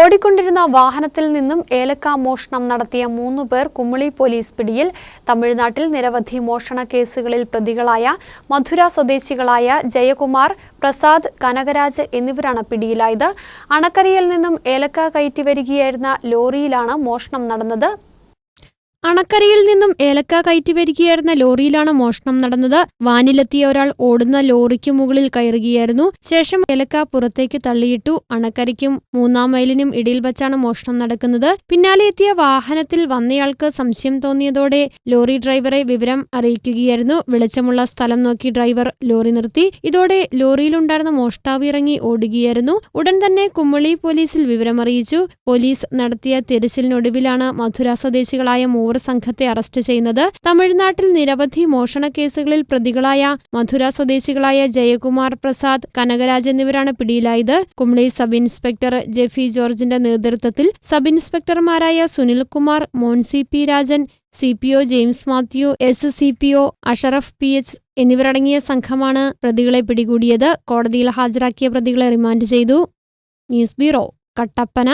ഓടിക്കൊണ്ടിരുന്ന വാഹനത്തിൽ നിന്നും ഏലക്ക മോഷണം നടത്തിയ മൂന്നു പേർ കുമ്മളി പോലീസ് പിടിയിൽ തമിഴ്നാട്ടിൽ നിരവധി മോഷണ കേസുകളിൽ പ്രതികളായ മധുര സ്വദേശികളായ ജയകുമാർ പ്രസാദ് കനകരാജ് എന്നിവരാണ് പിടിയിലായത്. അണക്കരയിൽ നിന്നും ഏലക്ക കയറ്റി വരികയായിരുന്ന ലോറിയിലാണ് മോഷണം നടന്നത്. അണക്കരയിൽ നിന്നും ഏലക്ക കയറ്റി വരികയായിരുന്ന ലോറിയിലാണ് മോഷണം നടന്നത്. വാനിലെത്തിയ ഒരാൾ ഓടുന്ന ലോറിക്ക് മുകളിൽ കയറുകയായിരുന്നു. ശേഷം ഏലക്ക പുറത്തേക്ക് തള്ളിയിട്ടു അണക്കരയ്ക്കും മൂന്നാം മൈലിനും ഇടയിൽ വച്ചാണ് മോഷണം നടക്കുന്നത്. പിന്നാലെ എത്തിയ വാഹനത്തിൽ വന്നയാൾക്ക് സംശയം തോന്നിയതോടെ ലോറി ഡ്രൈവറെ വിവരം അറിയിക്കുകയായിരുന്നു. വെളിച്ചമുള്ള സ്ഥലം നോക്കി ഡ്രൈവർ ലോറി നിർത്തി. ഇതോടെ ലോറിയിലുണ്ടായിരുന്ന മോഷ്ടാവ് ഇറങ്ങി ഓടുകയായിരുന്നു. ഉടൻ തന്നെ കുമ്മളി പോലീസിൽ വിവരമറിയിച്ചു. പോലീസ് നടത്തിയ തിരച്ചിലിനൊടുവിലാണ് മധുര സ്വദേശികളായ മൂവർ സംഘത്തെ അറസ്റ്റ് ചെയ്യുന്നത്. തമിഴ്നാട്ടിൽ നിരവധി മോഷണ കേസുകളിൽ പ്രതികളായ മധുര സ്വദേശികളായ ജയകുമാർ പ്രസാദ് കനകരാജ് എന്നിവരാണ് പിടിയിലായത്. കുമളി സബ് ഇൻസ്പെക്ടർ ജെഫി ജോർജിന്റെ നേതൃത്വത്തിൽ sub ഇൻസ്പെക്ടർമാരായ Sunilkumar Moncy P Rajan C P O James Mathew S C P O Asharaf P H എന്നിവരടങ്ങിയ സംഘമാണ് പ്രതികളെ പിടികൂടിയത്. കോടതിയിൽ ഹാജരാക്കിയ പ്രതികളെ റിമാൻഡ് ചെയ്തു. News bureau Kattappana.